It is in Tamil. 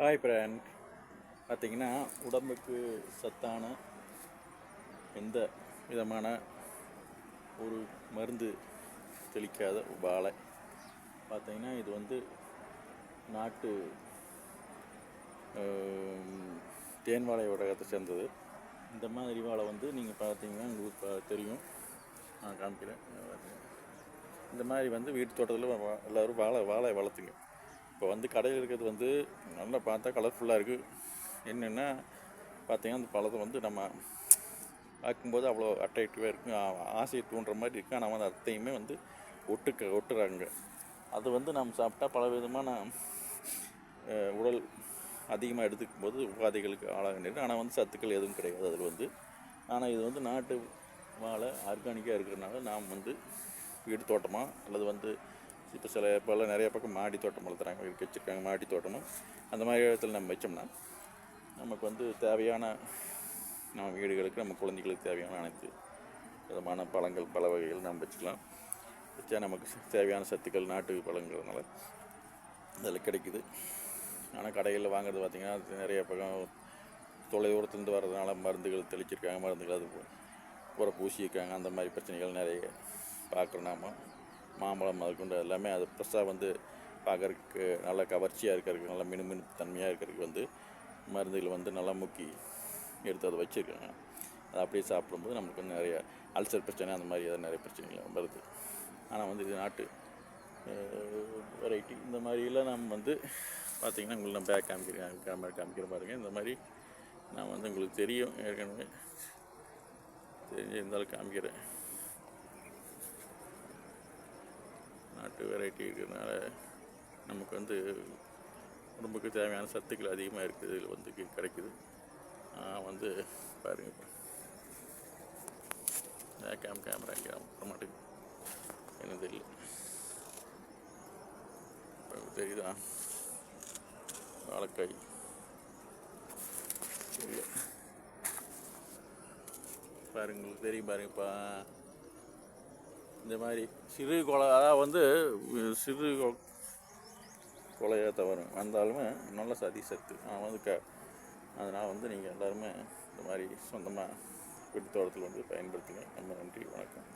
ஹாய் ஃப்ரெண்ட் பார்த்தீங்கன்னா உடம்புக்கு சத்தான எந்த விதமான ஒரு மருந்து தெளிக்காத வாழை பார்த்தீங்கன்னா இது வந்து நாட்டு தேன் வாழை வடகத்தை சேர்ந்தது. இந்த மாதிரி வாழை வந்து நீங்கள் பார்த்தீங்கன்னா உங்களுக்கு தெரியும். நான் காமிக்கிறேன். இந்த மாதிரி வந்து வீட்டு தோட்டத்தில் எல்லோரும் வாழை வாழை வளர்த்துங்க. இப்போ வந்து கடையில் இருக்கிறது வந்து நல்லா பார்த்தா கலர்ஃபுல்லாக இருக்குது என்னென்னா பார்த்தீங்கன்னா அந்த பழத்தை வந்து நம்ம பார்க்கும்போது அவ்வளோ அட்ராக்டிவாக இருக்கும் ஆசையை தூண்டுற மாதிரி இருக்குது ஆனால் வந்து அத்தையுமே வந்து ஒட்டுக்க ஒட்டுறாங்க. அது வந்து நம்ம சாப்பிட்டா பல விதமான உடல் அதிகமாக எடுத்துக்கும் போது உபாதைகளுக்கு ஆளாக நேரம் ஆனால் வந்து சத்துக்கள் எதுவும் கிடையாது அதில் வந்து. ஆனால் இது வந்து நாட்டு வாழை ஆர்கானிக்காக இருக்கிறதுனால நாம் வந்து வீடு தோட்டமாக அல்லது வந்து இப்போ சில இப்போல்லாம் நிறைய பக்கம் மாடி தோட்டம் வளர்த்துறாங்க இருக்கு வச்சுருக்காங்க மாடி தோட்டமும். அந்த மாதிரி இடத்துல நம்ம வச்சோம்னா நமக்கு வந்து தேவையான நம்ம வீடுகளுக்கு நம்ம குழந்தைகளுக்கு தேவையான அனைத்து விதமான பழங்கள் பல வகைகள் நம்ம வச்சுக்கலாம். வச்சா நமக்கு தேவையான சத்துக்கள் நாட்டு பழங்கிறதுனால அதில் கிடைக்குது. ஆனால் கடைகளில் வாங்குறது பார்த்திங்கன்னா நிறைய பக்கம் தொலை தூரத்துலேருந்து வர்றதுனால மருந்துகள் தெளிச்சிருக்காங்க மருந்துகள் அது பூரா பூசியிருக்காங்க அந்த மாதிரி பிரச்சனைகள் நிறைய பார்க்குறோம் நாம. மாம்பழம் அதுக்குண்டு எல்லாமே அது ஃப்ரெஷ்ஷாக வந்து பார்க்கறதுக்கு நல்லா கவர்ச்சியாக இருக்கிறதுக்கு நல்லா மினுமினு தன்மையாக இருக்கிறதுக்கு வந்து மருந்துகள் வந்து நல்லா முக்கி எடுத்து அதை வச்சுருக்காங்க. அதை அப்படியே சாப்பிடும்போது நமக்கு வந்து நிறைய அல்சர் பிரச்சனை அந்த மாதிரி ஏதாவது நிறைய பிரச்சனைகள் வருது. ஆனால் வந்து இது நாட்டு வெரைட்டி இந்த மாதிரிலாம் நம்ம வந்து பார்த்திங்கன்னா உங்களுக்கு நான் பேக் காமிக்கிறேன் கேமரா காமிக்கிற பாருங்க. இந்த மாதிரி நான் வந்து உங்களுக்கு தெரியும் ஏற்கனவே தெரிஞ்சு இருந்தாலும் காமிக்கிறேன். நாட்டு வெரைட்டி இருக்கிறதுனால நமக்கு வந்து உடம்புக்கு தேவையான சத்துக்கள் அதிகமாக இருக்குது இதில் வந்து கிடைக்குது. வந்து பாருங்க இப்போ. கேம் கேமரா கேம் மாட்டேங்குது என்ன தெரியல இப்போ தெரியுதா? வாழைக்காய். பாருங்களுக்கு தெரியும் பாருங்கப்பா இந்த மாதிரி சிறு கொலை அதாவது வந்து சிறு கொலையாக தவறும். வந்தாலுமே நல்ல சதி சத்து நான் வந்து க அதனால் வந்து நீங்கள் எல்லாருமே இந்த மாதிரி சொந்தமாக வீட்டு தோட்டத்தில் வந்து பயன்படுத்துங்க. ரொம்ப நன்றி வணக்கம்.